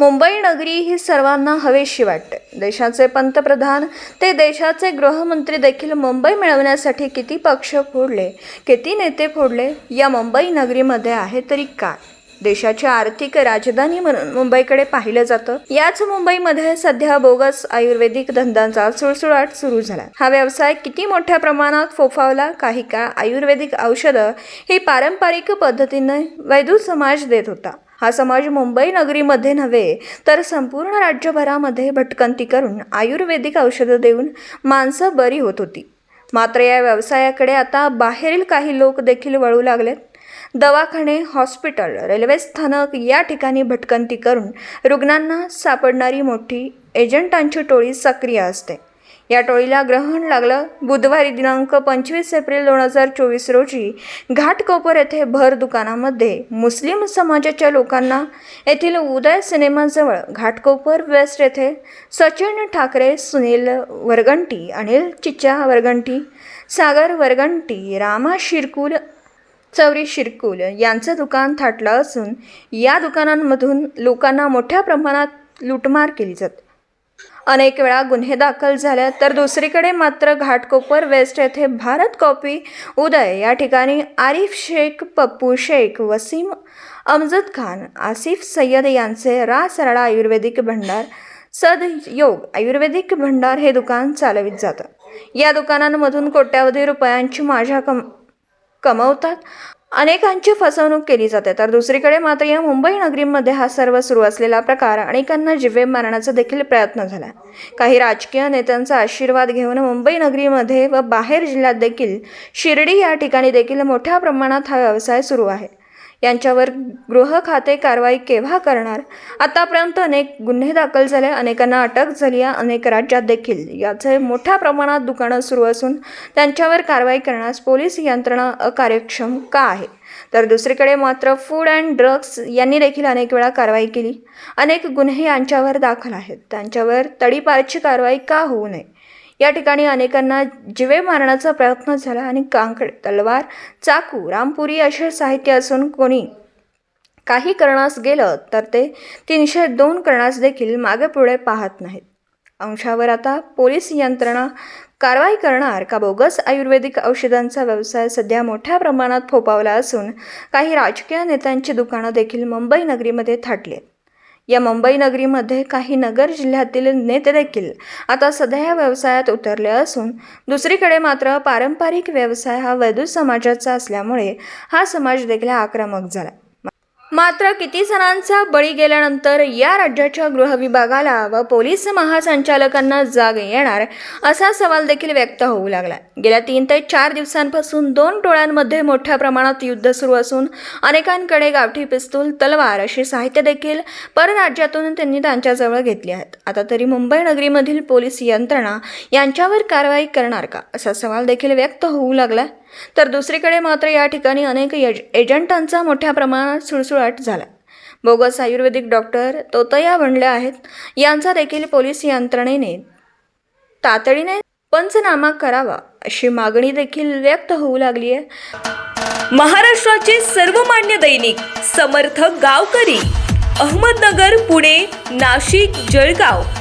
मुंबई नगरी ही सर्वांना हवेशी वाटते. देशाचे पंतप्रधान ते देशाचे गृहमंत्री देखील मुंबई मिळवण्यासाठी किती पक्ष फोडले किती नेते फोडले या मुंबई नगरीमध्ये आहे तरी काय? देशाची आर्थिक राजधानी म्हणून मुंबईकडे पाहिलं जातं. याच मुंबईमध्ये सध्या बोगस आयुर्वेदिक धंद्यांचा सुळसुळाट सुरू झाला. हा व्यवसाय किती मोठ्या प्रमाणात फोफावला? काही काळ आयुर्वेदिक औषधं ही पारंपरिक पद्धतीने वैदू समाज देत होता. हा समाज मुंबई नगरीमध्ये नव्हे तर संपूर्ण राज्यभरामध्ये भटकंती करून आयुर्वेदिक औषधं देऊन माणसं बरी होत होती. मात्र या व्यवसायाकडे आता बाहेरील काही लोक देखील वळू लागलेत. दवाखाने हॉस्पिटल रेल्वे स्थानक या ठिकाणी भटकंती करून रुग्णांना सापडणारी मोठी एजंटांची टोळी सक्रिय असते. या टोळीला ग्रहण लागलं बुधवारी दिनांक पंचवीस एप्रिल दोन हजार चोवीस रोजी घाटकोपर येथे भर दुकानामध्ये. मुस्लिम समाजाच्या लोकांना येथील उदय सिनेमाजवळ घाटकोपर वेस्ट येथे सचिन ठाकरे सुनील वरगंटी अनिल चिच्चा वरगंटी सागर वरगंटी रामा शिरकुल चौरी शिरकुल यांचं दुकान थाटलं असून या दुकानांमधून लोकांना मोठ्या प्रमाणात लूटमार केली जाते. अनेक वेळा गुन्हे दाखल झाले तर दुसरीकडे मात्र घाटकोपर वेस्ट येथे भारत कॉपी उदय. या ठिकाणी आरिफ शेख पप्पू शेख वसीम अमजद खान आसिफ सय्यद यांचे रासराडा आयुर्वेदिक भंडार सद योग आयुर्वेदिक भंडार हे दुकान चालवित जातं. या दुकानांमधून कोट्यावधी रुपयांची माझ्या कम कमवतात. अनेकांची फसवणूक केली जाते. तर दुसरीकडे मात्र या मुंबई नगरीमध्ये हा सर्व सुरू असलेला प्रकार अनेकांना जिवे मारण्याचा देखील प्रयत्न झाला. काही राजकीय नेत्यांचा आशीर्वाद घेऊन मुंबई नगरीमध्ये व बाहेर जिल्ह्यात देखील शिर्डी या ठिकाणी देखील मोठ्या प्रमाणात हा व्यवसाय सुरू आहे. यांच्यावर गृह खाते कारवाई केव्हा करणार? आतापर्यंत अनेक गुन्हे दाखल झाले. अनेकांना अटक झाली. आहे अनेक राज्यात देखील याचे मोठ्या प्रमाणात दुकानं सुरू असून त्यांच्यावर कारवाई करण्यास पोलीस यंत्रणा अकार्यक्षम का आहे? तर दुसरीकडे मात्र फूड अँड ड्रग्स यांनी देखील अनेक वेळा कारवाई केली. अनेक गुन्हे यांच्यावर दाखल आहेत. त्यांच्यावर तडीपारची कारवाई का होऊ नये? या ठिकाणी अनेकांना जिवे मारण्याचा प्रयत्न झाला आणि कांकड तलवार चाकू रामपुरी असे साहित्य असून कोणी काही करण्यास गेलं तर ते तीनशे दोन करण्यास देखील मागे पुढे पाहत नाहीत. अंशावर आता पोलीस यंत्रणा कारवाई करणार का बोगस आयुर्वेदिक औषधांचा व्यवसाय सध्या मोठ्या प्रमाणात फोपावला असून काही राजकीय नेत्यांची दुकानं देखील मुंबई नगरीमध्ये थाटली आहेत या मुंबई नगरीमध्ये काही नगर जिल्ह्यातील नेते देखील आता सध्या या व्यवसायात उतरले असून दुसरीकडे मात्र पारंपरिक व्यवसाय हा वैदू समाजाचा असल्यामुळे हा समाज देखील आक्रमक झाला. मात्र किती जणांचा बळी गेल्यानंतर या राज्याच्या गृहविभागाला व पोलीस महासंचालकांना जाग येणार असा सवाल देखील व्यक्त होऊ लागला. गेल्या तीन ते चार दिवसांपासून दोन टोळ्यांमध्ये मोठ्या प्रमाणात युद्ध सुरू असून अनेकांकडे गावठी पिस्तूल तलवार अशी साहित्य देखील परराज्यातून त्यांनी त्यांच्याजवळ घेतली आहेत. आता तरी मुंबई नगरीमधील पोलीस यंत्रणा यांच्यावर कारवाई करणार का असा सवाल देखील व्यक्त होऊ लागला. तर दुसरीकडे मात्र या ठिकाणी अनेक एज एजंटांचा मोठ्या प्रमाणात सुळसुळाट झाला. बोगस आयुर्वेदिक डॉक्टर तोतया बनल्या आहेत. यांचा देखील पोलीस यंत्रणेने तातडीने पंचनामा करावा अशी मागणी देखील व्यक्त होऊ लागली आहे. महाराष्ट्राचे सर्वमान्य दैनिक समर्थ गावकरी अहमदनगर पुणे नाशिक जळगाव